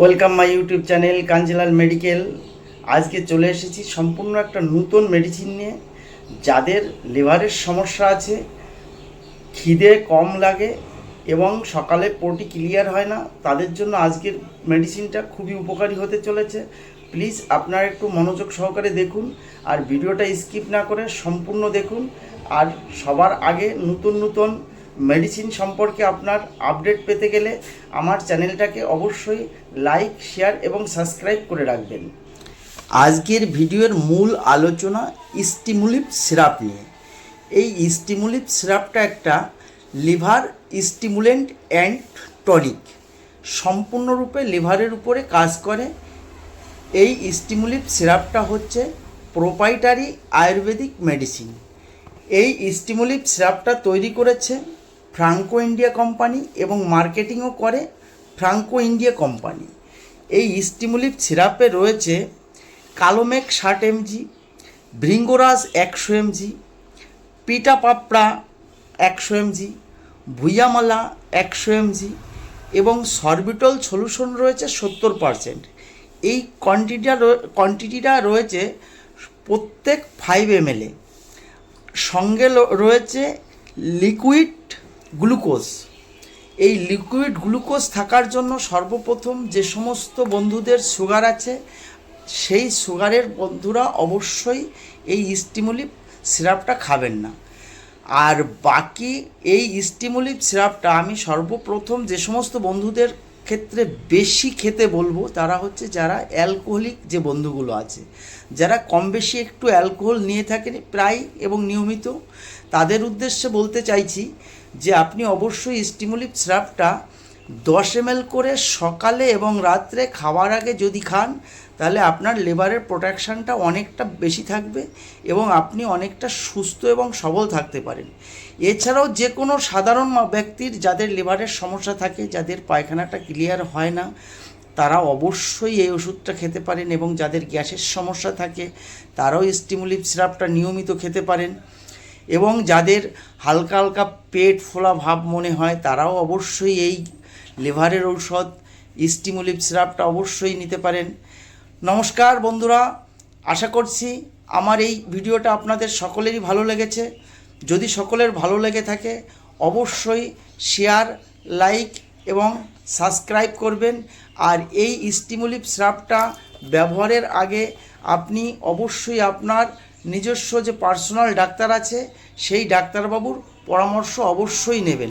Welcome my YouTube channel Kanjilal medical আজকে চলে এসেছি সম্পূর্ণ একটা নতুন মেডিসিন নিয়ে। যাদের লিভারের সমস্যা আছে, খিদে কম লাগে এবং সকালে পটি ক্লিয়ার হয় না, তাদের জন্য আজকের মেডিসিনটা খুবই উপকারী হতে চলেছে। প্লিজ আপনারা একটু মনোযোগ সহকারে দেখুন আর ভিডিওটা স্কিপ না করে সম্পূর্ণ দেখুন। আর সবার আগে নতুন নতুন মেডিসিন সম্পর্কে আপনার আপডেট পেতে গেলে আমার চ্যানেলটাকে অবশ্যই লাইক শেয়ার এবং সাবস্ক্রাইব করে রাখবেন। আজকের ভিডিওর মূল আলোচনা স্টিমুলিপ সিরাপ নিয়ে। এই স্টিমুলিপ সিরাপটা একটা লিভার স্টিমুলেন্ট অ্যান্ড টনিক সম্পূর্ণরূপে লিভারের উপরে কাজ করে। এই স্টিমুলিপ সিরাপটা হচ্ছে প্রোপাইটারি আয়ুর্বেদিক মেডিসিন এই স্টিমুলিপ সিরাপটা তৈরি করেছে ফ্রাঙ্কো ইন্ডিয়া কোম্পানি এবং মার্কেটিংও করে ফ্রাঙ্কো ইন্ডিয়া কোম্পানি এই স্টিমুলিপ সিরাপে রয়েছে কালোমেক ষাট এমজি, ভৃঙ্গরাজ একশো এমজি পিটা পাপড়া একশো এমজি, ভুইয়ামালা একশো এমজি এবং সরবিটল সলিউশন রয়েছে সত্তর পারসেন্ট এই কোয়ান্টিটিটা কোয়ান্টিটিটা রয়েছে প্রত্যেক ফাইভ এম সঙ্গে রয়েছে লিকুইড গ্লুকোজ। এই লিকুইড গ্লুকোজ থাকার জন্য সর্বপ্রথম যে সমস্ত বন্ধুদের সুগার আছে, সেই সুগারের বন্ধুরা অবশ্যই এই স্টিমুলিপ সিরাপটা খাবেন না। আর বাকি এই স্টিমুলিপ সিরাপটা আমি সর্বপ্রথম যে সমস্ত বন্ধুদের ক্ষেত্রে বেশি খেতে বলব তারা হচ্ছে যারা অ্যালকোহলিক যে বন্ধুগুলো আছে, যারা কম বেশি একটু অ্যালকোহল নিয়ে থাকেন প্রায় এবং নিয়মিত, তাদের উদ্দেশ্যে বলতে চাইছি যে আপনি অবশ্যই স্টিমুলিপ সিরাপটা দশ এম করে সকালে এবং রাত্রে খাওয়ার আগে যদি খান, তাহলে আপনার লেবারের প্রোটেকশানটা অনেকটা বেশি থাকবে এবং আপনি অনেকটা সুস্থ এবং সবল থাকতে পারেন। এছাড়াও যে কোনো সাধারণ ব্যক্তির যাদের লেবারের সমস্যা থাকে, যাদের পায়খানাটা ক্লিয়ার হয় না, তারা অবশ্যই এই ওষুধটা খেতে পারেন এবং যাদের গ্যাসের সমস্যা থাকে, তারাও স্টিমুলিপ সিরাপটা নিয়মিত খেতে পারেন। এবং যাদের হালকা হালকা পেট ফোলা ভাব মনে হয়, তারাও অবশ্যই এই লিভারের ঔষধ স্টিমুলিপ সিরাপটা অবশ্যই নিতে পারেন। নমস্কার বন্ধুরা, আশা করছি আমার এই ভিডিওটা আপনাদের সকলেরই ভালো লেগেছে। যদি সকলের ভালো লেগে থাকে, অবশ্যই শেয়ার, লাইক এবং সাবস্ক্রাইব করবেন। আর এই স্টিমুলিপ সিরাপটা ব্যবহারের আগে আপনি অবশ্যই আপনার নিজস্ব যে পার্সোনাল ডাক্তার আছে, সেই ডাক্তারবাবুর পরামর্শ অবশ্যই নেবেন।